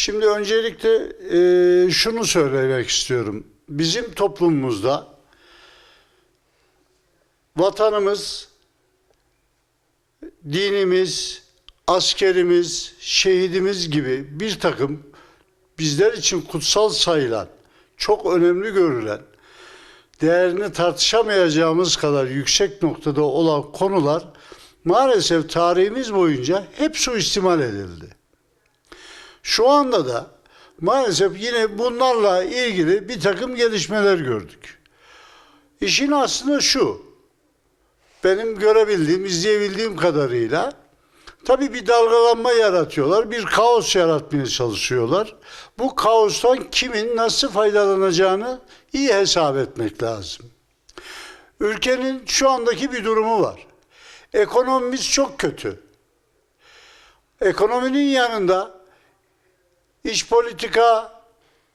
Şimdi öncelikle e, şunu söylemek istiyorum. Bizim toplumumuzda vatanımız, dinimiz, askerimiz, şehidimiz gibi bir takım bizler için kutsal sayılan, çok önemli görülen, değerini tartışamayacağımız kadar yüksek noktada olan konular maalesef tarihimiz boyunca hep suistimal edildi. Şu anda da maalesef yine bunlarla ilgili bir takım gelişmeler gördük. İşin aslında şu, benim görebildiğim, izleyebildiğim kadarıyla tabii bir dalgalanma yaratıyorlar, bir kaos yaratmaya çalışıyorlar. Bu kaostan kimin nasıl faydalanacağını iyi hesap etmek lazım. Ülkenin şu andaki bir durumu var. Ekonomimiz çok kötü. Ekonominin yanında iç politika,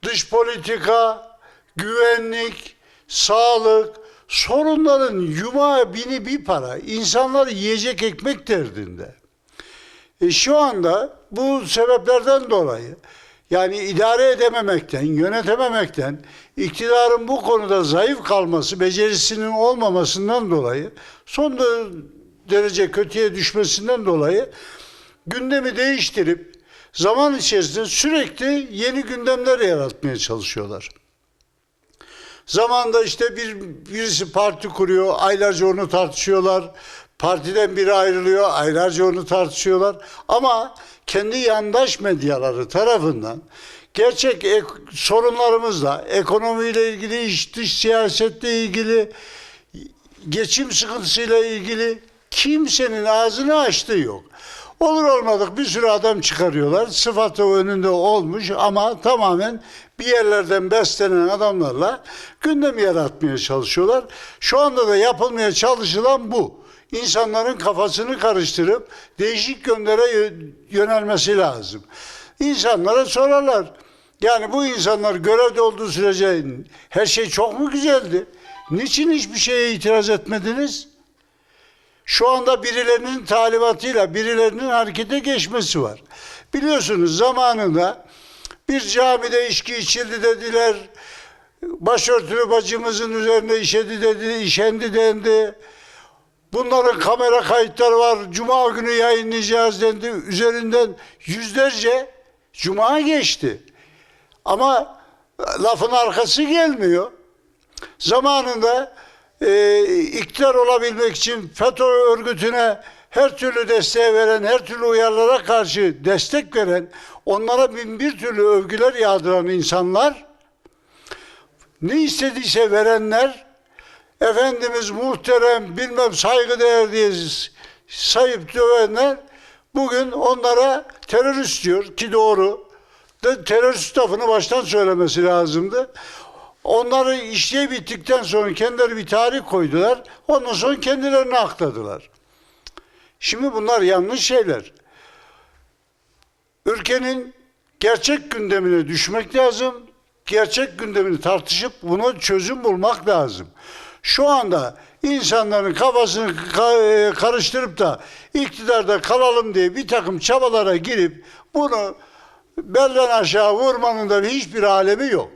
dış politika, güvenlik, sağlık, sorunların yuma bini bir para. İnsanlar yiyecek ekmek derdinde. E şu anda bu sebeplerden dolayı yani idare edememekten, yönetememekten, iktidarın bu konuda zayıf kalması, becerisinin olmamasından dolayı son derece kötüye düşmesinden dolayı gündemi değiştirip zaman içerisinde sürekli yeni gündemler yaratmaya çalışıyorlar. Zamanda işte bir birisi parti kuruyor, aylarca onu tartışıyorlar. Partiden biri ayrılıyor, aylarca onu tartışıyorlar. Ama kendi yandaş medyaları tarafından gerçek ek- sorunlarımızla, ekonomiyle ilgili, iç dış siyasetle ilgili, geçim sıkıntısıyla ilgili kimsenin ağzını açtığı yok. Olur olmadık bir sürü adam çıkarıyorlar. Sıfatı önünde olmuş ama tamamen bir yerlerden beslenen adamlarla gündem yaratmaya çalışıyorlar. Şu anda da yapılmaya çalışılan bu. İnsanların kafasını karıştırıp değişik yönlere yö- yönelmesi lazım. İnsanlara sorarlar. Yani bu insanlar görevde olduğu sürece her şey çok mu güzeldi? Niçin hiçbir şeye itiraz etmediniz? Şu anda birilerinin talimatıyla birilerinin harekete geçmesi var. Biliyorsunuz zamanında bir camide içki içildi dediler. Başörtülü bacımızın üzerine işedi dedi, işendi dendi. Bunların kamera kayıtları var. Cuma günü yayınlayacağız dendi. Üzerinden yüzlerce cuma geçti. Ama lafın arkası gelmiyor. Zamanında e, iktidar olabilmek için FETÖ örgütüne her türlü desteği veren, her türlü uyarılara karşı destek veren, onlara bin bir türlü övgüler yağdıran insanlar, ne istediyse verenler, Efendimiz muhterem, bilmem saygıdeğer diye sayıp dövenler, bugün onlara terörist diyor ki doğru. Terörist lafını baştan söylemesi lazımdı. Onları işleyi bittikten sonra kendileri bir tarih koydular. Ondan sonra kendilerine akladılar. Şimdi bunlar yanlış şeyler. Ülkenin gerçek gündemine düşmek lazım. Gerçek gündemini tartışıp buna çözüm bulmak lazım. Şu anda insanların kafasını ka- e, karıştırıp da iktidarda kalalım diye bir takım çabalara girip bunu belden aşağı vurmanın da hiçbir alemi yok.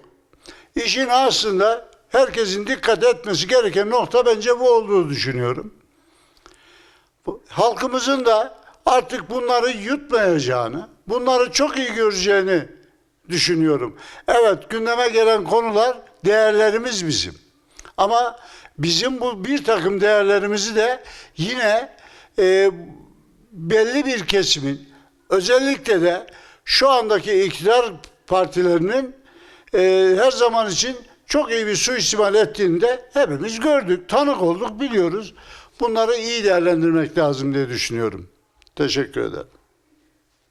İşin aslında herkesin dikkat etmesi gereken nokta bence bu olduğunu düşünüyorum. Halkımızın da artık bunları yutmayacağını, bunları çok iyi göreceğini düşünüyorum. Evet gündeme gelen konular değerlerimiz bizim. Ama bizim bu bir takım değerlerimizi de yine e, belli bir kesimin özellikle de şu andaki iktidar partilerinin e, her zaman için çok iyi bir suistimal ettiğini hepimiz gördük, tanık olduk, biliyoruz. Bunları iyi değerlendirmek lazım diye düşünüyorum. Teşekkür ederim.